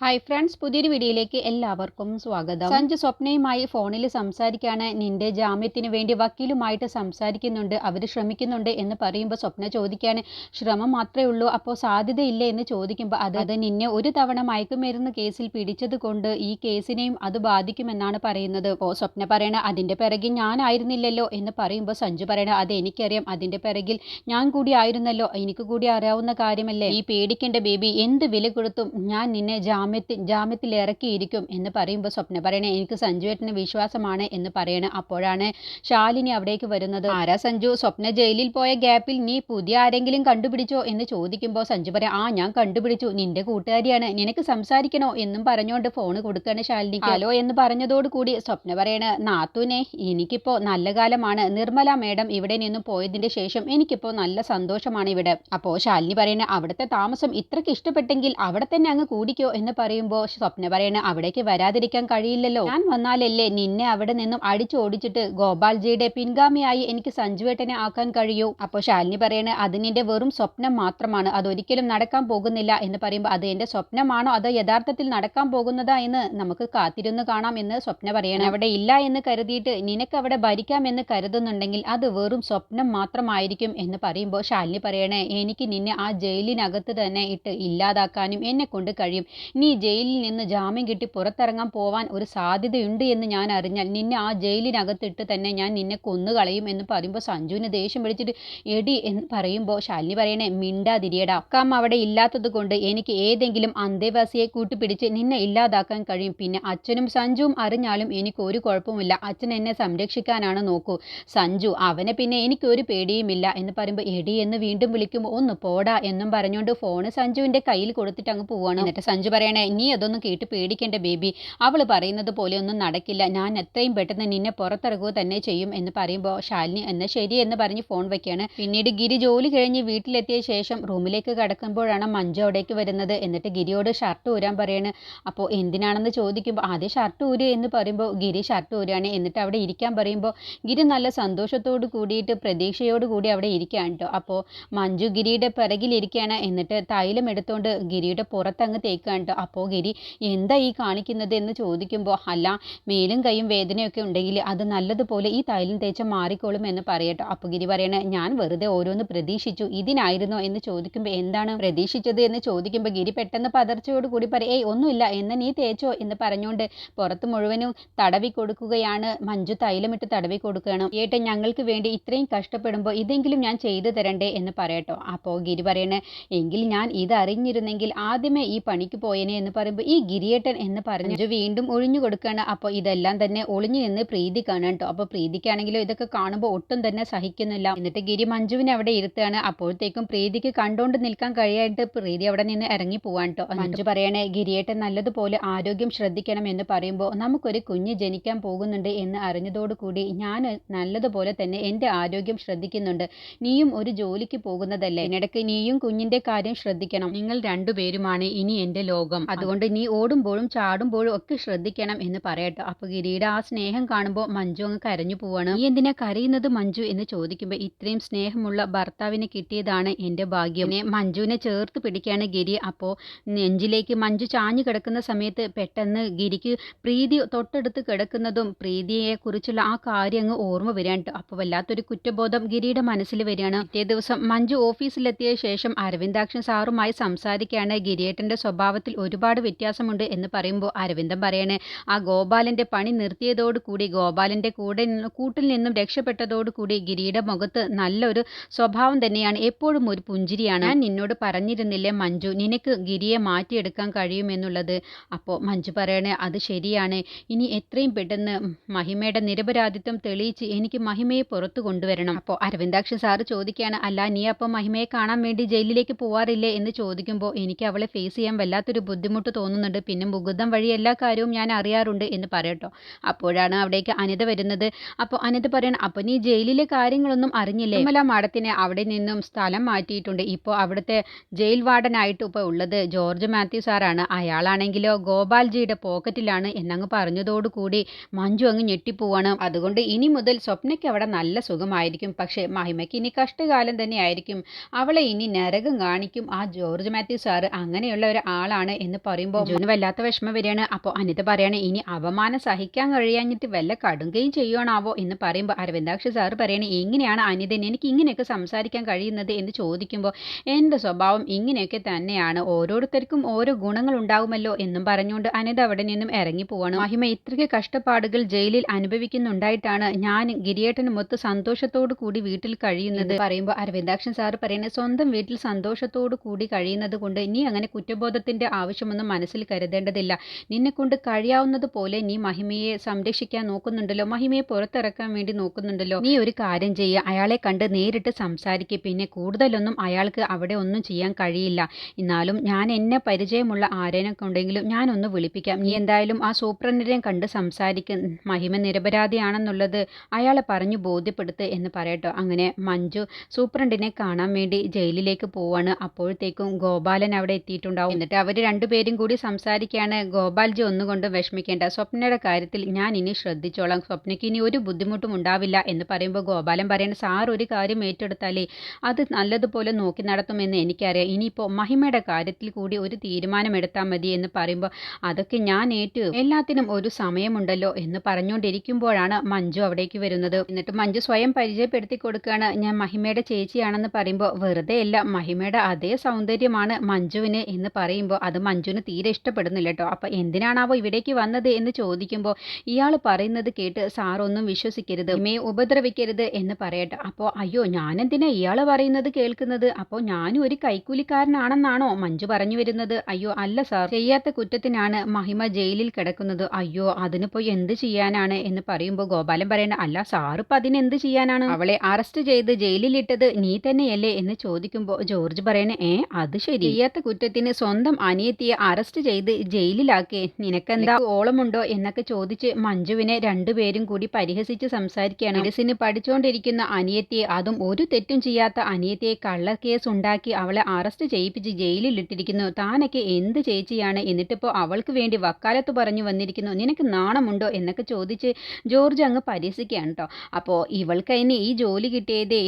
Hi friends പുതിയൊരു വീഡിയോയിലേക്ക് എല്ലാവർക്കും സ്വാഗതം. സഞ്ജു സ്വപ്നയുമായി ഫോണിൽ സംസാരിക്കാണ്. നിന്റെ ജാമ്യത്തിന് വേണ്ടി വക്കീലുമായിട്ട് സംസാരിക്കുന്നുണ്ട്. അവർ ശ്രമിക്കുന്നുണ്ട് എന്ന് പറയുമ്പോൾ സ്വപ്ന ചോദിക്കാണ്. ശ്രമം മാത്രമേ ഉള്ളൂ അപ്പോൾ സാധ്യതയില്ല എന്ന് ചോദിക്കുമ്പോൾ അത് അത് നിന്നെ ഒരു തവണ മയക്കുമരുന്ന് കേസിൽ പിടിച്ചത് കൊണ്ട് ഈ കേസിനെയും അത് ബാധിക്കുമെന്നാണ് പറയുന്നത്. ഓ സ്വപ്ന പറയണ അതിന്റെ പിറകിൽ ഞാനായിരുന്നില്ലല്ലോ എന്ന് പറയുമ്പോൾ സഞ്ജു പറയണ അത് എനിക്കറിയാം. അതിന്റെ പിറകിൽ ഞാൻ കൂടി ആയിരുന്നല്ലോ. എനിക്ക് കൂടി അറിയാവുന്ന കാര്യമല്ലേ? ഈ പേടിക്കേണ്ട ബേബി. എന്ത് വില കൊടുത്തും ഞാൻ നിന്നെ ജാമ്യത്തിൽ ജാമ്യത്തിൽ ഇറക്കിയിരിക്കും എന്ന് പറയുമ്പോൾ സ്വപ്ന പറയണേ എനിക്ക് സഞ്ജുവേട്ടന് വിശ്വാസമാണ് എന്ന് പറയണേ അപ്പോഴാണ് ശാലിനി അവിടേക്ക് വരുന്നത്. ആരാ സഞ്ജു? സ്വപ്ന ജയിലിൽ പോയ ഗ്യാപ്പിൽ നീ പുതിയ ആരെങ്കിലും കണ്ടുപിടിച്ചോ? എന്ന് ചോദിക്കുമ്പോൾ സഞ്ജു പറയാം ആ ഞാൻ കണ്ടുപിടിച്ചു. നിന്റെ കൂട്ടുകാരിയാണ്. നിനക്ക് സംസാരിക്കണോ? എന്നും പറഞ്ഞുകൊണ്ട് ഫോണ് കൊടുക്കുകയാണ് ശാലിനി ഹലോ എന്ന് പറഞ്ഞതോടുകൂടി സ്വപ്ന പറയണ നാത്തൂനെ എനിക്കിപ്പോൾ നല്ല കാലമാണ്. നിർമ്മല മേഡം ഇവിടെ നിന്നും പോയതിന്റെ ശേഷം എനിക്കിപ്പോൾ നല്ല സന്തോഷമാണ് ഇവിടെ. അപ്പോൾ ശാലിനി പറയണ അവിടുത്തെ താമസം ഇത്രയ്ക്ക് ഇഷ്ടപ്പെട്ടെങ്കിൽ അവിടെ തന്നെ അങ്ങ് കൂടിക്കോ എന്ന് പറയുമ്പോൾ സ്വപ്ന പറയണ അവിടേക്ക് വരാതിരിക്കാൻ കഴിയില്ലല്ലോ. ഞാൻ വന്നാലല്ലേ നിന്നെ അവിടെ നിന്നും അടിച്ചോടിച്ചിട്ട് ഗോപാൽജിയുടെ പിൻഗാമിയായി എനിക്ക് സഞ്ജുവേട്ടനെ ആക്കാൻ കഴിയൂ? അപ്പോൾ ശാലിനി പറയണ അത് നിന്റെ വെറും സ്വപ്നം മാത്രമാണ്. അതൊരിക്കലും നടക്കാൻ പോകുന്നില്ല. എന്ന് പറയുമ്പോൾ അത് എന്റെ സ്വപ്നമാണോ? അതോ യഥാർത്ഥത്തിൽ നടക്കാൻ പോകുന്നതാ എന്ന് നമുക്ക് കാത്തിരുന്ന് കാണാം എന്ന് സ്വപ്ന പറയണം. അവിടെ ഇല്ല എന്ന് കരുതിയിട്ട് നിനക്ക് അവിടെ ഭരിക്കാമെന്ന് കരുതുന്നുണ്ടെങ്കിൽ അത് വെറും സ്വപ്നം മാത്രമായിരിക്കും. എന്ന് പറയുമ്പോൾ ശാലിനി പറയണേ എനിക്ക് നിന്നെ ആ ജയിലിനകത്ത് തന്നെ ഇട്ട് ഇല്ലാതാക്കാനും എന്നെ കൊണ്ട് കഴിയും. നീ ജയിലിൽ നിന്ന് ജാമ്യം കിട്ടി പുറത്തിറങ്ങാൻ പോവാൻ ഒരു സാധ്യതയുണ്ട് എന്ന് ഞാൻ അറിഞ്ഞാൽ നിന്നെ ആ ജയിലിനകത്തിട്ട് തന്നെ ഞാൻ നിന്നെ കൊന്നുകളയും എന്ന് പറയുമ്പോൾ സഞ്ജുവിന് ദേഷ്യം പിടിച്ചിട്ട് എടി എന്ന് പറയുമ്പോൾ ശാലിനി പറയണേ മിണ്ടാതിരിയടാ. അക്കാം അവിടെ ഇല്ലാത്തത് കൊണ്ട് എനിക്ക് ഏതെങ്കിലും അന്തേവാസിയെ കൂട്ടിപ്പിടിച്ച് നിന്നെ ഇല്ലാതാക്കാൻ കഴിയും. പിന്നെ അച്ഛനും സഞ്ജുവും അറിഞ്ഞാലും എനിക്ക് ഒരു കുഴപ്പമില്ല അച്ഛൻ എന്നെ സംരക്ഷിക്കാനാണ് നോക്കൂ. സഞ്ജു അവനെ പിന്നെ എനിക്കൊരു പേടിയുമില്ല എന്ന് പറയുമ്പോൾ എടി എന്ന് വീണ്ടും വിളിക്കുമ്പോൾ ഒന്ന് പോടാ എന്നും പറഞ്ഞുകൊണ്ട് ഫോണ് സഞ്ജുവിന്റെ കയ്യിൽ കൊടുത്തിട്ട് അങ്ങ് പോവാണ്. എന്നിട്ട് സഞ്ജു പറയണേ നീ അതൊന്നും കേട്ട് പേടിക്കേണ്ട ബേബി. അവൾ പറയുന്നത് പോലെ ഒന്നും നടക്കില്ല. ഞാൻ എത്രയും പെട്ടെന്ന് നിന്നെ പുറത്തിറക്കുക തന്നെ ചെയ്യും എന്ന് പറയുമ്പോൾ ശാലിനി എന്നാൽ ശരി എന്ന് പറഞ്ഞ് ഫോൺ വെക്കുകയാണ്. പിന്നീട് ഗിരി ജോലി കഴിഞ്ഞ് വീട്ടിലെത്തിയ ശേഷം റൂമിലേക്ക് കടക്കുമ്പോഴാണ് മഞ്ജു അവിടേക്ക് വരുന്നത്. എന്നിട്ട് ഗിരിയോട് ഷർട്ട് ഊരാൻ പറയാണ്. അപ്പോൾ എന്തിനാണെന്ന് ചോദിക്കുമ്പോൾ ആദ്യം ഷർട്ട് ഊര് എന്ന് പറയുമ്പോൾ ഗിരി ഷർട്ട് ഊരാണ്. എന്നിട്ട് അവിടെ ഇരിക്കാൻ പറയുമ്പോൾ ഗിരി നല്ല സന്തോഷത്തോട് കൂടിയിട്ട് പ്രതീക്ഷയോട് കൂടി അവിടെ ഇരിക്കുകയാണ് കേട്ടോ അപ്പോൾ മഞ്ജു ഗിരിയുടെ പിറകിലിരിക്കുകയാണ് എന്നിട്ട് തൈലം എടുത്തുകൊണ്ട് ഗിരിയുടെ പുറത്തങ്ങ് തേക്കുകയാണ് അപ്പോൾ ഗിരി എന്താ ഈ കാണിക്കുന്നത് എന്ന് ചോദിക്കുമ്പോൾ അല്ല മേലും കൈയും വേദനയൊക്കെ ഉണ്ടെങ്കിൽ അത് നല്ലതുപോലെ ഈ തൈലം തേച്ച മാറിക്കോളും എന്ന് പറയട്ടോ. അപ്പോൾ ഗിരി പറയണേ ഞാൻ വെറുതെ ഓരോന്ന് പ്രതീക്ഷിച്ചു ഇതിനായിരുന്നോ എന്ന് ചോദിക്കുമ്പോൾ എന്താണ് പ്രതീക്ഷിച്ചത് എന്ന് ചോദിക്കുമ്പോൾ ഗിരി പെട്ടെന്ന് പതർച്ചയോട് കൂടി പറയും ഏയ് ഒന്നുമില്ല എന്ന നീ തേച്ചോ? എന്ന് പറഞ്ഞുകൊണ്ട് പുറത്ത് മുഴുവനും തടവി കൊടുക്കുകയാണ്. മഞ്ജു തൈലമിട്ട് തടവി കൊടുക്കുകയാണ്. ഏട്ടൻ ഞങ്ങൾക്ക് വേണ്ടി ഇത്രയും കഷ്ടപ്പെടുമ്പോൾ ഇതെങ്കിലും ഞാൻ ചെയ്തു തരണ്ടേ? എന്ന് പറയട്ടോ. അപ്പോൾ ഗിരി പറയണേ എങ്കിൽ ഞാൻ ഇത് അറിഞ്ഞിരുന്നെങ്കിൽ ആദ്യമേ ഈ പണിക്ക് പോയേനെ എന്ന് പറയുമ്പോൾ ഈ ഗിരിയേട്ടൻ എന്ന് പറഞ്ഞു വീണ്ടും ഒഴിഞ്ഞു കൊടുക്കുകയാണ് അപ്പോൾ ഇതെല്ലാം തന്നെ ഒളിഞ്ഞു നിന്ന് പ്രീതി കാണാൻ കേട്ടോ. അപ്പോൾ പ്രീതിക്കാണെങ്കിലും ഇതൊക്കെ കാണുമ്പോൾ ഒട്ടും തന്നെ സഹിക്കുന്നില്ല. എന്നിട്ട് ഗിരി മഞ്ജുവിനെ അവിടെ ഇരുത്തുകയാണ് അപ്പോഴത്തേക്കും പ്രീതിക്ക് കണ്ടുകൊണ്ട് നിൽക്കാൻ കഴിയായിട്ട് പ്രീതി അവിടെ നിന്ന് ഇറങ്ങി പോവാൻ കേട്ടോ. മഞ്ജു പറയണേ ഗിരിയേട്ടൻ നല്ലതുപോലെ ആരോഗ്യം ശ്രദ്ധിക്കണം എന്ന് പറയുമ്പോൾ നമുക്കൊരു കുഞ്ഞ് ജനിക്കാൻ പോകുന്നുണ്ട് എന്ന് അറിഞ്ഞതോടുകൂടി ഞാൻ നല്ലതുപോലെ തന്നെ എന്റെ ആരോഗ്യം ശ്രദ്ധിക്കുന്നുണ്ട്. നീയും ഒരു ജോലിക്ക് പോകുന്നതല്ലേ. ഇതിനിടയ്ക്ക് നീയും കുഞ്ഞിന്റെ കാര്യം ശ്രദ്ധിക്കണം. നിങ്ങൾ രണ്ടുപേരുമാണ് ഇനി എന്റെ ലോകം. അതുകൊണ്ട് നീ ഓടുമ്പോഴും ചാടുമ്പോഴും ഒക്കെ ശ്രദ്ധിക്കണം എന്ന് പറയട്ടോ. അപ്പൊ ഗിരിയുടെ ആ സ്നേഹം കാണുമ്പോൾ മഞ്ജു അങ്ങ് കരഞ്ഞു പോവാണ്. നീ എന്തിനാ കരയുന്നത് മഞ്ജു എന്ന് ചോദിക്കുമ്പോൾ ഇത്രയും സ്നേഹമുള്ള ഭർത്താവിനെ കിട്ടിയതാണ് എന്റെ ഭാഗ്യം. മഞ്ജുവിനെ ചേർത്ത് പിടിക്കുകയാണ് ഗിരി. അപ്പോൾ നെഞ്ചിലേക്ക് മഞ്ജു ചാഞ്ഞു കിടക്കുന്ന സമയത്ത് പെട്ടെന്ന് ഗിരിക്ക് പ്രീതി തൊട്ടടുത്ത് കിടക്കുന്നതും പ്രീതിയെ കുറിച്ചുള്ള ആ കാര്യം അങ്ങ് ഓർമ്മ വരികയാണ് അപ്പോൾ വല്ലാത്തൊരു കുറ്റബോധം ഗിരിയുടെ മനസ്സിൽ വരികയാണ്. പിറ്റേ ദിവസം മഞ്ജു ഓഫീസിലെത്തിയ ശേഷം അരവിന്ദാക്ഷൻ സാറുമായി സംസാരിക്കുകയാണ് ഗിരിയേട്ടന്റെ സ്വഭാവത്തിൽ ഒരുപാട് വ്യത്യാസമുണ്ട് എന്ന് പറയുമ്പോൾ അരവിന്ദം പറയണേ. ആ ഗോപാലന്റെ പണി നിർത്തിയതോടുകൂടി ഗോപാലന്റെ കൂടെ കൂട്ടിൽ നിന്നും രക്ഷപ്പെട്ടതോടുകൂടി ഗിരിയുടെ മുഖത്ത് നല്ലൊരു സ്വഭാവം തന്നെയാണ്. എപ്പോഴും ഒരു പുഞ്ചിരിയാണ്. ഞാൻ നിന്നോട് പറഞ്ഞിരുന്നില്ലേ മഞ്ജു നിനക്ക് ഗിരിയെ മാറ്റിയെടുക്കാൻ കഴിയുമെന്നുള്ളത് അപ്പോൾ മഞ്ജു പറയണേ അത് ശരിയാണ്. ഇനി എത്രയും പെട്ടെന്ന് മഹിമയുടെ നിരപരാധിത്വം തെളിയിച്ച് എനിക്ക് മഹിമയെ പുറത്തു കൊണ്ടുവരണം. അപ്പോൾ അരവിന്ദാക്ഷി സാറ് ചോദിക്കുകയാണ് അല്ല നീ അപ്പോൾ മഹിമയെ കാണാൻ വേണ്ടി ജയിലിലേക്ക് പോവാറില്ലേ? എന്ന് ചോദിക്കുമ്പോൾ എനിക്ക് അവളെ ഫേസ് ചെയ്യാൻ വല്ലാത്തൊരു ബുദ്ധിമുട്ട് തോന്നുന്നുണ്ട്. പിന്നെ മുകുന്ദം വഴി എല്ലാ കാര്യവും ഞാൻ അറിയാറുണ്ട് എന്ന് പറയട്ടോ. അപ്പോഴാണ് അവിടേക്ക് അനിത വരുന്നത്. അപ്പോൾ അനിത പറയണം അപ്പോൾ നീ ജയിലിലെ കാര്യങ്ങളൊന്നും അറിഞ്ഞില്ലേ? നിർമ്മല മാഡത്തിനെ അവിടെ നിന്നും സ്ഥലം മാറ്റിയിട്ടുണ്ട്. ഇപ്പോൾ അവിടുത്തെ ജയിൽ വാർഡനായിട്ട് ഇപ്പോൾ ഉള്ളത് ജോർജ് മാത്യു സാറാണ്. അയാളാണെങ്കിലോ ഗോപാൽജിയുടെ പോക്കറ്റിലാണ് എന്നങ്ങ് പറഞ്ഞതോടുകൂടി മഞ്ജു അങ്ങ് ഞെട്ടിപ്പോവാണ്. അതുകൊണ്ട് ഇനി മുതൽ സ്വപ്നയ്ക്ക് അവിടെ നല്ല സുഖമായിരിക്കും. പക്ഷേ മഹിമയ്ക്ക് ഇനി കഷ്ടകാലം തന്നെയായിരിക്കും. അവളെ ഇനി നരകം കാണിക്കും. ആ ജോർജ് മാത്യു സാറ് അങ്ങനെയുള്ള ഒരു ആളാണ് എന്ന് പറയുമ്പോൾ മഞ്ജുവിന് വല്ലാത്ത വിഷമം വരികയാണ്. അപ്പോൾ അനിത പറയാണ് ഇനി അപമാനം സഹിക്കാൻ കഴിയാഞ്ഞിട്ട് വല്ല കടുങ്കയും ചെയ്യുവാണാവോ? എന്ന് പറയുമ്പോൾ അരവിന്ദാക്ഷി സാറ് പറയണേ എങ്ങനെയാണ് അനിതൻ എനിക്ക് ഇങ്ങനെയൊക്കെ സംസാരിക്കാൻ കഴിയുന്നത്? എന്ന് ചോദിക്കുമ്പോൾ എന്റെ സ്വഭാവം ഇങ്ങനെയൊക്കെ തന്നെയാണ്. ഓരോരുത്തർക്കും ഓരോ ഗുണങ്ങൾ ഉണ്ടാകുമല്ലോ എന്നും പറഞ്ഞുകൊണ്ട് അനിത അവിടെ നിന്നും ഇറങ്ങി പോവാണ്. മഹിമ ഇത്രയ്ക്ക് കഷ്ടപ്പാടുകൾ ജയിലിൽ അനുഭവിക്കുന്നുണ്ടായിട്ടാണ് ഞാൻ ഗിരിയേട്ടനുമൊത്ത് സന്തോഷത്തോടു കൂടി വീട്ടിൽ കഴിയുന്നത്. പറയുമ്പോൾ അരവിന്ദാക്ഷൻ സാറ് പറയുന്നത് സ്വന്തം വീട്ടിൽ സന്തോഷത്തോടു കൂടി കഴിയുന്നത് കൊണ്ട് ഇനി അങ്ങനെ കുറ്റബോധത്തിന്റെ ആവശ്യമൊന്നും മനസ്സിൽ കരുതേണ്ടതില്ല. നിന്നെ കൊണ്ട് കഴിയാവുന്നത് പോലെ നീ മഹിമയെ സംരക്ഷിക്കാൻ നോക്കുന്നുണ്ടല്ലോ. മഹിമയെ പുറത്തിറക്കാൻ വേണ്ടി നോക്കുന്നുണ്ടല്ലോ. നീ ഒരു കാര്യം ചെയ്യുക അയാളെ കണ്ട് നേരിട്ട് സംസാരിക്കുക പിന്നെ കൂടുതലൊന്നും അയാൾക്ക് അവിടെ ഒന്നും ചെയ്യാൻ കഴിയില്ല. എന്നാലും ഞാൻ എന്നെ പരിചയമുള്ള ആരേനൊക്കെ ഉണ്ടെങ്കിലും ഞാനൊന്ന് വിളിപ്പിക്കാം. നീ എന്തായാലും ആ സൂപ്രണ്ടിനെ കണ്ട് സംസാരിക്കും. മഹിമ നിരപരാധിയാണെന്നുള്ളത് അയാളെ പറഞ്ഞു ബോധ്യപ്പെടുത്ത് എന്ന് പറയട്ടോ. അങ്ങനെ മഞ്ജു സൂപ്രണ്ടിനെ കാണാൻ വേണ്ടി ജയിലിലേക്ക് പോവാണ്. അപ്പോഴത്തേക്കും ഗോപാലൻ അവിടെ എത്തിയിട്ടുണ്ടാവും. എന്നിട്ട് അവർ രണ്ടുപേരും കൂടി സംസാരിക്കുകയാണ് ഗോപാൽജി ഒന്നുകൊണ്ടും വിഷമിക്കേണ്ട സ്വപ്നയുടെ കാര്യത്തിൽ ഞാൻ ഇനി ശ്രദ്ധിച്ചോളാം. സ്വപ്നയ്ക്ക് ഇനി ഒരു ബുദ്ധിമുട്ടും ഉണ്ടാവില്ല എന്ന് പറയുമ്പോൾ ഗോപാലൻ പറയണ സാർ ഒരു കാര്യം ഏറ്റെടുത്താലേ അത് നല്ലതുപോലെ നോക്കി നടത്തുമെന്ന് എനിക്കറിയാം. ഇനിയിപ്പോൾ മഹിമയുടെ കാര്യത്തിൽ കൂടി ഒരു തീരുമാനം എടുത്താൽ മതി എന്ന് പറയുമ്പോൾ അതൊക്കെ ഞാൻ ഏറ്റു. എല്ലാത്തിനും ഒരു സമയമുണ്ടല്ലോ എന്ന് പറഞ്ഞുകൊണ്ടിരിക്കുമ്പോഴാണ് മഞ്ജു അവിടേക്ക് വരുന്നത്. എന്നിട്ട് മഞ്ജു സ്വയം പരിചയപ്പെടുത്തി കൊടുക്കുകയാണ് ഞാൻ മഹിമയുടെ ചേച്ചിയാണെന്ന് പറയുമ്പോൾ വെറുതെ അല്ല മഹിമയുടെ അതേ സൗന്ദര്യമാണ് മഞ്ജുവിന് എന്ന് പറയുമ്പോൾ അത് മഞ്ജുവിന് തീരെ ഇഷ്ടപ്പെടുന്നില്ല കേട്ടോ അപ്പം എന്തിനാണാവോ ഇവിടേക്ക് വന്നത് എന്ന് ചോദിക്കുമ്പോൾ ഇയാൾ പറയുന്നത് കേട്ട് സാറൊന്നും വിശ്വസിക്കരുത് മേ ഉപദ്രവിക്കരുത് എന്ന് പറയട്ടെ. അപ്പോൾ അയ്യോ ഞാനെന്തിനാ ഇയാൾ പറയുന്നത് കേൾക്കുന്നത്? അപ്പോൾ ഞാനും ഒരു കൈക്കൂലിക്കാരനാണെന്നാണോ മഞ്ജു പറഞ്ഞു വരുന്നത്? അയ്യോ അല്ല സാർ. ചെയ്യാത്ത കുറ്റത്തിനാണ് മഹിമ ജയിലിൽ കിടക്കുന്നത്. അയ്യോ അതിനിപ്പോ എന്ത് ചെയ്യാനാണ് എന്ന് പറയുമ്പോൾ ഗോപാലൻ പറയണ്ട അല്ല സാർ അതിനെന്ത് ചെയ്യാനാണ്? അവളെ അറസ്റ്റ് ചെയ്ത് ജയിലിലിട്ടത് നീ തന്നെയല്ലേ എന്ന് ചോദിക്കുമ്പോൾ ജോർജ് പറയണ ഏ അത് ശരി. ചെയ്യാത്ത കുറ്റത്തിന് സ്വന്തം അനിയത്തിയെ അറസ്റ്റ് ചെയ്ത് ജയിലിലാക്കി. നിനക്കെന്താ ഓളമുണ്ടോ എന്നൊക്കെ ചോദിച്ച് മഞ്ജുവിനെ രണ്ടുപേരും കൂടി പരിഹസിച്ച് സംസാരിക്കുകയാണ്. മെഡിസിന് പഠിച്ചുകൊണ്ടിരിക്കുന്ന അനിയത്തിയെ അതും ഒരു തെറ്റും ചെയ്യാത്ത അനിയത്തിയെ കള്ളക്കേസ് ഉണ്ടാക്കി അവളെ അറസ്റ്റ് ചെയ്യിപ്പിച്ച് ജയിലിൽ ഇട്ടിരിക്കുന്നു താനൊക്കെ എന്ത് ചേച്ചിയാണ് എന്നിട്ടിപ്പോൾ അവൾക്ക് വേണ്ടി വക്കാലത്ത് പറഞ്ഞു വന്നിരിക്കുന്നു. നിനക്ക് നാണമുണ്ടോ എന്നൊക്കെ ചോദിച്ച് ജോർജ് അങ്ങ് പരിഹസിക്കുകയാണ് കേട്ടോ അപ്പോ ഇവൾക്ക് അതിന് ഈ ജോലി കിട്ടിയതേ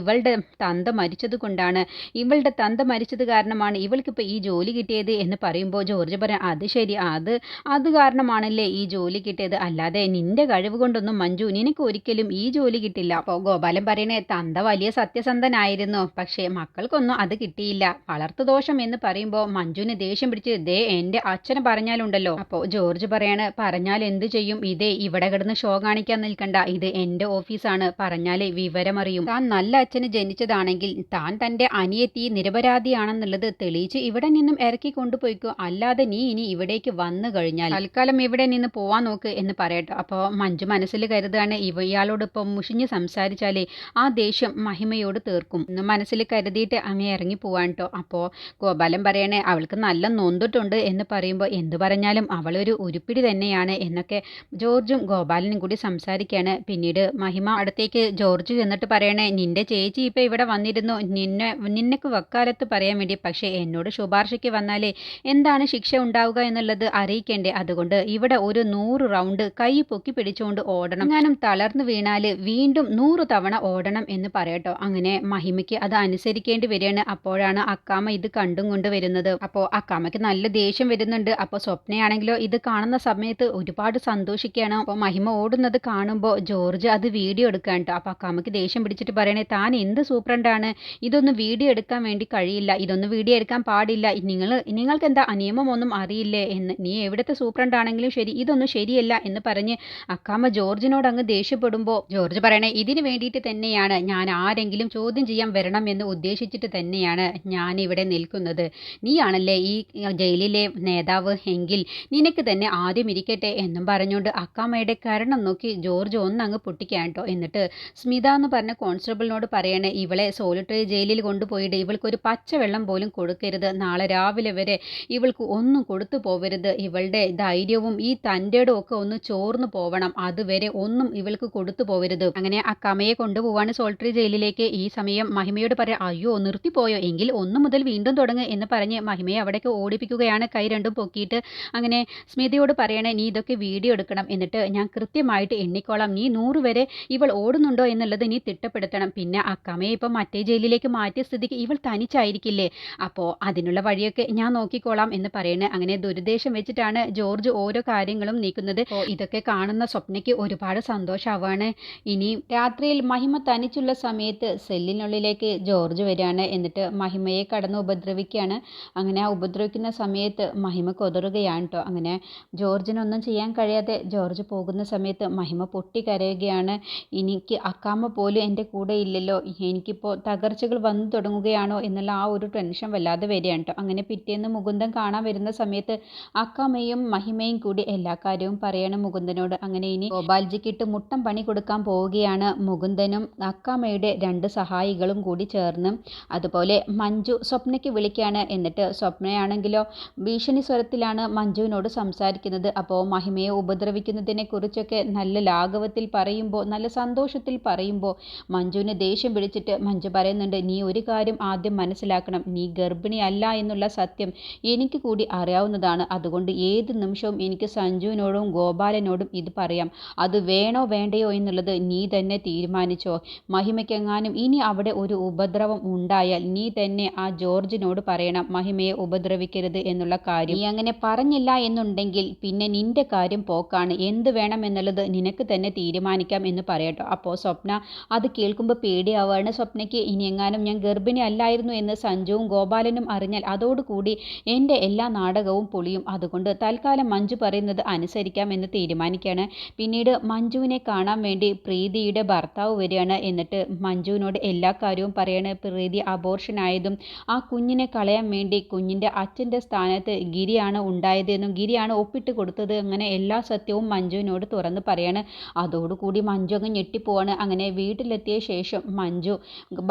ഇവളുടെ തന്ത മരിച്ചത് കൊണ്ടാണ് ഇവളുടെ തന്ത മരിച്ചത് കാരണമാണ് ഇവൾക്കിപ്പോൾ ഈ ജോലി കിട്ടിയത് എന്ന് പറയുമ്പോൾ ജോർജ് പറയാം അത് ശരി അത് അത് കാരണമാണല്ലേ ഈ ജോലി കിട്ടിയത്. അല്ലാതെ നിന്റെ കഴിവ് കൊണ്ടൊന്നും മഞ്ജു നിനക്ക് ഒരിക്കലും ഈ ജോലി കിട്ടില്ല. അപ്പോൾ ഗോപാലൻ പറയണേ തന്ത വലിയ സത്യസന്ധനായിരുന്നു. പക്ഷേ മക്കൾക്കൊന്നും അത് കിട്ടിയില്ല. വളർത്തു ദോഷം എന്ന് പറയുമ്പോൾ മഞ്ജുവിന് ദേഷ്യം പിടിച്ച് ദേ എന്റെ അച്ഛന് പറഞ്ഞാലുണ്ടല്ലോ. അപ്പോൾ ജോർജ് പറയാണ് പറഞ്ഞാൽ എന്ത് ചെയ്യും? ഇതേ ഇവിടെ കിടന്ന് ഷോ കാണിക്കാൻ നിൽക്കണ്ട. ഇത് എന്റെ ഓഫീസാണ്. പറഞ്ഞാലേ വിവരമറിയും. താൻ നല്ല അച്ഛന് ജനിച്ചതാണെങ്കിൽ താൻ തന്റെ അനിയത്തി നിരപരാധിയാണെന്നുള്ളത് തെളിയിച്ച് ഇവിടെ നിന്നും ഇറക്കി കൊണ്ടുപോയിക്കോ അല്ലാതെ നീ ഇനി ഇവിടേക്ക് വന്നു കഴിഞ്ഞാൽ തൽക്കാലം ഇവിടെ നിന്ന് പോവാൻ നോക്ക് എന്ന് പറയട്ടോ. അപ്പോൾ മഞ്ജു മനസ്സിൽ കരുതാണ് ഇവ ഇയാളോട് ഇപ്പം മുഷിഞ്ഞ് സംസാരിച്ചാലേ ആ ദേഷ്യം മഹിമയോട് തീർക്കും. എന്ന് മനസ്സിൽ കരുതിയിട്ട് അങ്ങ് ഇറങ്ങി പോവാൻ കേട്ടോ അപ്പോൾ ഗോപാലൻ പറയണേ അവൾക്ക് നല്ല നൊന്തിട്ടുണ്ട് എന്ന് പറയുമ്പോൾ എന്ത് പറഞ്ഞാലും അവളൊരു ഉരുപ്പിടി തന്നെയാണ് എന്നൊക്കെ ജോർജും ഗോപാലനും കൂടി സംസാരിക്കുകയാണ് പിന്നീട് മഹിമ അടുത്തേക്ക് ജോർജ് ചെന്നിട്ട് പറയണേ നിന്റെ ചേച്ചി ഇപ്പം ഇവിടെ വന്നിരുന്നു. നിന്നെ നിനക്ക് വക്കാലത്ത് പറയാൻ വേണ്ടി. പക്ഷേ എന്നോട് ശുപാർശയ്ക്ക് വന്നാലേ എന്താണ് ശിക്ഷ ഉണ്ടാവുക എന്നുള്ളത് അറിയിക്കേണ്ടേ? അതുകൊണ്ട് ഇവിടെ ഒരു നൂറ് റൗണ്ട് കൈ പൊക്കി പിടിച്ചുകൊണ്ട് ഓടണം. ഞാനും തളർന്നു വീണാൽ വീണ്ടും നൂറ് തവണ ഓടണം എന്ന് പറയട്ടോ. അങ്ങനെ മഹിമയ്ക്ക് അത് അനുസരിക്കേണ്ടി വരികയാണ്. അപ്പോഴാണ് അക്കാമ ഇത് കണ്ടും കൊണ്ട് വരുന്നത്. അപ്പോൾ അക്കാമയ്ക്ക് നല്ല ദേഷ്യം വരുന്നുണ്ട്. അപ്പോൾ സ്വപ്നയാണെങ്കിലോ ഇത് കാണുന്ന സമയത്ത് ഒരുപാട് സന്തോഷിക്കുകയാണ്. അപ്പോൾ മഹിമ ഓടുന്നത് കാണുമ്പോൾ ജോർജ് അത് വീഡിയോ എടുക്കാൻ കേട്ടോ. അപ്പോൾ അക്കാമയ്ക്ക് ദേഷ്യം പിടിച്ചിട്ട് പറയണേ താൻ എന്ത് സൂപ്രണ്ടാണ്? ഇതൊന്നും വീഡിയോ എടുക്കാൻ വേണ്ടി കഴിയില്ല. ഇതൊന്നും വീഡിയോ എടുക്കാൻ പാടില്ല. നിങ്ങൾ നിങ്ങൾക്ക് എന്താ നിയമമൊന്നും അറിയില്ലേ? എന്ന്. നീ എവിടുത്തെ സൂപ്രണ്ടാണെങ്കിലും ശരി ഇതൊന്നും ശരിയല്ല എന്ന് പറഞ്ഞ് അക്കാമ്മ ജോർജിനോട് അങ്ങ് ദേഷ്യപ്പെടുമ്പോൾ ജോർജ് പറയണേ ഇതിന് വേണ്ടിയിട്ട് തന്നെയാണ് ഞാൻ ആരെങ്കിലും ചോദ്യം ചെയ്യാൻ വരണം എന്ന് ഉദ്ദേശിച്ചിട്ട് തന്നെയാണ് ഞാൻ ഇവിടെ നിൽക്കുന്നത്. നീയാണല്ലേ ഈ ജയിലിലെ നേതാവ് എങ്കിൽ നിനക്ക് തന്നെ ആദ്യം ഇരിക്കട്ടെ എന്നും പറഞ്ഞുകൊണ്ട് അക്കാമ്മയുടെ കരണം നോക്കി ജോർജ് ഒന്നങ്ങ് പൊട്ടിക്കാൻ കേട്ടോ എന്നിട്ട് സ്മിത എന്ന് പറഞ്ഞ കോൺസ്റ്റബിളിനോട് പറയണേ ഇവളെ സോളിറ്ററി ജയിലിൽ കൊണ്ടുപോയിട്ട് ഇവൾക്കൊരു പച്ചവെള്ളം പോലും കൊടുക്കരുത്. നാളെ രാവിലെ വരെ ഇവൾക്ക് ഒന്നും കൊടുത്തു പോവരുത്. ഇവളുടെ ധൈര്യവും ഈ തന്റെടും ഒക്കെ ഒന്ന് ചോർന്നു പോവണം. അതുവരെ ഒന്നും ഇവൾക്ക് കൊടുത്തു പോവരുത്. അങ്ങനെ അക്കാമയെ കൊണ്ടുപോവാണ് സോൾട്ടറി ജയിലിലേക്ക്. ഈ സമയം മഹിമയോട് പറയാം അയ്യോ നിർത്തിപ്പോയോ? എങ്കിൽ ഒന്നു മുതൽ വീണ്ടും തുടങ്ങ് എന്ന് പറഞ്ഞ് മഹിമയെ അവിടേക്ക് ഓടിപ്പിക്കുകയാണ്. കൈ രണ്ടും പൊക്കിയിട്ട് അങ്ങനെ സ്മിതയോട് പറയണേ നീ ഇതൊക്കെ വീഡിയോ എടുക്കണം. എന്നിട്ട് ഞാൻ കൃത്യമായിട്ട് എണ്ണിക്കോളാം. നീ നൂറ് വരെ ഇവൾ ഓടുന്നുണ്ടോ എന്നുള്ളത് നീ തിട്ടപ്പെടുത്തണം. പിന്നെ അക്കാമയെ ഇപ്പം മറ്റേ ജയിലിലേക്ക് മാറ്റിയ സ്ഥിതിക്ക് ഇവൾ തനിച്ചായിരിക്കില്ലേ? അപ്പോൾ അതിനുള്ള വഴിയൊക്കെ ഞാൻ നോക്കി നോക്കിക്കോളാം എന്ന് പറയുന്നത് അങ്ങനെ ദുരുദ്ദേശം വെച്ചിട്ടാണ് ജോർജ് ഓരോ കാര്യങ്ങളും നീക്കുന്നത്. ഇതൊക്കെ കാണുന്ന സ്വപ്നയ്ക്ക് ഒരുപാട് സന്തോഷമാവാണ് ഇനി രാത്രിയിൽ മഹിമ തനിച്ചുള്ള സമയത്ത് സെല്ലിനുള്ളിലേക്ക് ജോർജ് വരികയാണ്. എന്നിട്ട് മഹിമയെ കടന്ന് ഉപദ്രവിക്കുകയാണ്. അങ്ങനെ ആ ഉപദ്രവിക്കുന്ന സമയത്ത് മഹിമ കൊതറുകയാണ് കേട്ടോ അങ്ങനെ ജോർജിനൊന്നും ചെയ്യാൻ കഴിയാതെ ജോർജ് പോകുന്ന സമയത്ത് മഹിമ പൊട്ടിക്കരയുകയാണ്. എനിക്ക് അക്കാമ്മ പോലും എന്റെ കൂടെ ഇല്ലല്ലോ. എനിക്കിപ്പോൾ തകർച്ചകൾ വന്നു തുടങ്ങുകയാണോ എന്നുള്ള ആ ഒരു ടെൻഷൻ വല്ലാതെ വരികയാണ് കേട്ടോ അങ്ങനെ പിറ്റേന്ന് മുകുന്ദൻ കാണാൻ വരുന്ന സമയത്ത് അക്കമ്മയും മഹിമയും കൂടി എല്ലാ കാര്യവും പറയണം മുകുന്ദനോട്. അങ്ങനെ ഇനി ഗോപാൽജിക്കിട്ട് മുട്ടം പണി കൊടുക്കാൻ പോവുകയാണ് മുകുന്ദനും അക്കാമയുടെ രണ്ട് സഹായികളും കൂടി ചേർന്ന്. അതുപോലെ മഞ്ജു സ്വപ്നയ്ക്ക് വിളിക്കുകയാണ് എന്നിട്ട് സ്വപ്നയാണെങ്കിലോ ഭീഷണി സ്വരത്തിലാണ് മഞ്ജുവിനോട് സംസാരിക്കുന്നത്. അപ്പോൾ മഹിമയെ ഉപദ്രവിക്കുന്നതിനെ കുറിച്ചൊക്കെ നല്ല ലാഘവത്തിൽ പറയുമ്പോൾ നല്ല സന്തോഷത്തിൽ പറയുമ്പോൾ മഞ്ജുവിന് ദേഷ്യം പിടിച്ചിട്ട് മഞ്ജു പറയുന്നുണ്ട് നീ ഒരു കാര്യം ആദ്യം മനസ്സിലാക്കണം. നീ ഗർഭിണിയല്ല എന്നുള്ള സത്യം എനിക്ക് കൂടി അറിയാവുന്നതാണ്. അതുകൊണ്ട് ഏത് നിമിഷവും എനിക്ക് സഞ്ജുവിനോടും ഗോപാലനോടും ഇത് പറയാം. അത് വേണോ വേണ്ടയോ എന്നുള്ളത് നീ തന്നെ തീരുമാനിച്ചോ. മഹിമയ്ക്കെങ്ങാനും ഇനി അവിടെ ഒരു ഉപദ്രവം ഉണ്ടായാൽ നീ തന്നെ ആ ജോർജിനോട് പറയണം മഹിമയെ ഉപദ്രവിക്കരുത് എന്നുള്ള കാര്യം. നീ അങ്ങനെ പറഞ്ഞില്ല എന്നുണ്ടെങ്കിൽ പിന്നെ നിന്റെ കാര്യം പോക്കാണ്. എന്ത് വേണം എന്നുള്ളത് നിനക്ക് തന്നെ തീരുമാനിക്കാം എന്ന് പറയട്ടോ. അപ്പോൾ സ്വപ്ന അത് കേൾക്കുമ്പോൾ പേടിയാവുകയാണ് സ്വപ്നയ്ക്ക് ഇനി എങ്ങാനും ഞാൻ ഗർഭിണി അല്ലായിരുന്നു എന്ന് സഞ്ജുവും ഗോപാലനും അറിഞ്ഞാൽ അതോടുകൂടി എന്റെ എല്ലാ നാടകവും പൊളിയും. അതുകൊണ്ട് തൽക്കാലം മഞ്ജു പറയുന്നത് അനുസരിക്കാമെന്ന് തീരുമാനിക്കുകയാണ്. പിന്നീട് മഞ്ജുവിനെ കാണാൻ വേണ്ടി പ്രീതിയുടെ ഭർത്താവ് വരികയാണ്. എന്നിട്ട് മഞ്ജുവിനോട് എല്ലാ കാര്യവും പറയാണ്. പ്രീതി അബോർഷൻ ആയതും ആ കുഞ്ഞിനെ കളയാൻ വേണ്ടി കുഞ്ഞിന്റെ അച്ഛന്റെ സ്ഥാനത്ത് ഗിരിയാണ് ഉണ്ടായതെന്നും ഗിരിയാണ് ഒപ്പിട്ട് കൊടുത്തത് അങ്ങനെ എല്ലാ സത്യവും മഞ്ജുവിനോട് തുറന്ന് പറയാണ്. അതോടുകൂടി മഞ്ജു അങ്ങ് ഞെട്ടിപ്പോവാണ്. അങ്ങനെ വീട്ടിലെത്തിയ ശേഷം മഞ്ജു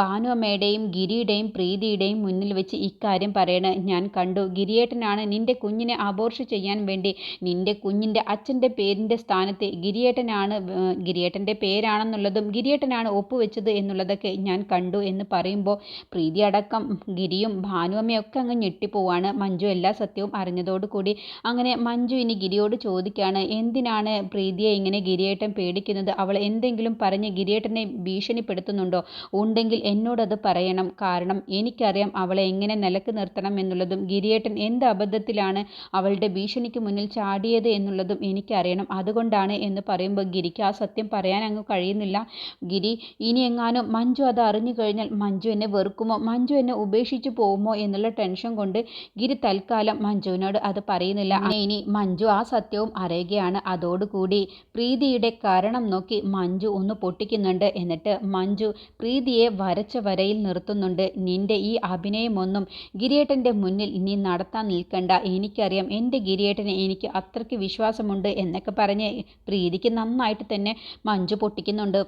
ഭാനുഅമ്മയുടെയും ഗിരിയുടെയും പ്രീതിയുടെയും മുന്നിൽ വെച്ച് ഇക്കാര്യം പറയണ. ഞാൻ കണ്ടു ഗിരിയേട്ടനാണ് നിന്റെ കുഞ്ഞിനെ അബോർഷ ചെയ്യാൻ വേണ്ടി. നിന്റെ കുഞ്ഞിന്റെ അച്ഛന്റെ പേരിന്റെ സ്ഥാനത്ത് ഗിരിയേട്ടനാണ് ഗിരിയേട്ടന്റെ പേരാണെന്നുള്ളതും ഗിരിയേട്ടനാണ് ഒപ്പുവെച്ചത് എന്നുള്ളതൊക്കെ ഞാൻ കണ്ടു എന്ന് പറയുമ്പോൾ പ്രീതി അടക്കം ഗിരിയും ഭാനുവമ്മയൊക്കെ അങ്ങ് ഞെട്ടിപ്പോവാണ്. മഞ്ജു എല്ലാ സത്യവും അറിഞ്ഞതോടുകൂടി അങ്ങനെ മഞ്ജു ഇനി ഗിരിയോട് ചോദിക്കുകയാണ് എന്തിനാണ് പ്രീതിയെ ഇങ്ങനെ ഗിരിയേട്ടൻ പേടിക്കുന്നത്? അവൾ എന്തെങ്കിലും പറഞ്ഞ് ഗിരിയേട്ടനെ ഭീഷണിപ്പെടുത്തുന്നുണ്ടോ? ഉണ്ടെങ്കിൽ എന്നോടത് പറയണം. കാരണം എനിക്കറിയാം അവളെ എങ്ങനെ നിലയ്ക്ക് നിർത്തണം എന്നുള്ളതും ഗിരിയേട്ടൻ എന്ത് അബദ്ധത്തിലാണ് അവളുടെ ഭീഷണിക്ക് മുന്നിൽ ചാടിയത് എന്നുള്ളതും എനിക്കറിയണം. അതുകൊണ്ടാണ് എന്ന് പറയുമ്പോൾ ഗിരിക്ക് ആ സത്യം പറയാൻ അങ്ങ് കഴിയുന്നില്ല. ഗിരി ഇനി എങ്ങാനും മഞ്ജു അത് അറിഞ്ഞു കഴിഞ്ഞാൽ മഞ്ജു എന്നെ വെറുക്കുമോ? മഞ്ജു എന്നെ ഉപേക്ഷിച്ചു പോകുമോ എന്നുള്ള ടെൻഷൻ കൊണ്ട് ഗിരി തൽക്കാലം മഞ്ജുവിനോട് അത് പറയുന്നില്ല. ഇനി മഞ്ജു ആ സത്യവും അറിയുകയാണ്. അതോടുകൂടി പ്രീതിയുടെ കാരണം നോക്കി മഞ്ജു ഒന്ന് പൊട്ടിക്കുന്നുണ്ട്. എന്നിട്ട് മഞ്ജു പ്രീതിയെ വരച്ച വരയിൽ നിർത്തുന്നുണ്ട്. നിന്റെ ഈ അഭിനയമൊന്നും ഗിരിയേട്ടന്റെ മുന്നിൽ നീ നടത്താൻ നിൽക്കണ്ട. എനിക്കറിയാം എന്റെ ഗിരിയേട്ടനെ എനിക്ക് അത്രയ്ക്ക് വിശ്വാസമുണ്ട് എന്നൊക്കെ പറഞ്ഞ് പ്രീതിക്ക് നന്നായിട്ട് തന്നെ മഞ്ജു പൊട്ടിക്കുന്നുണ്ട്.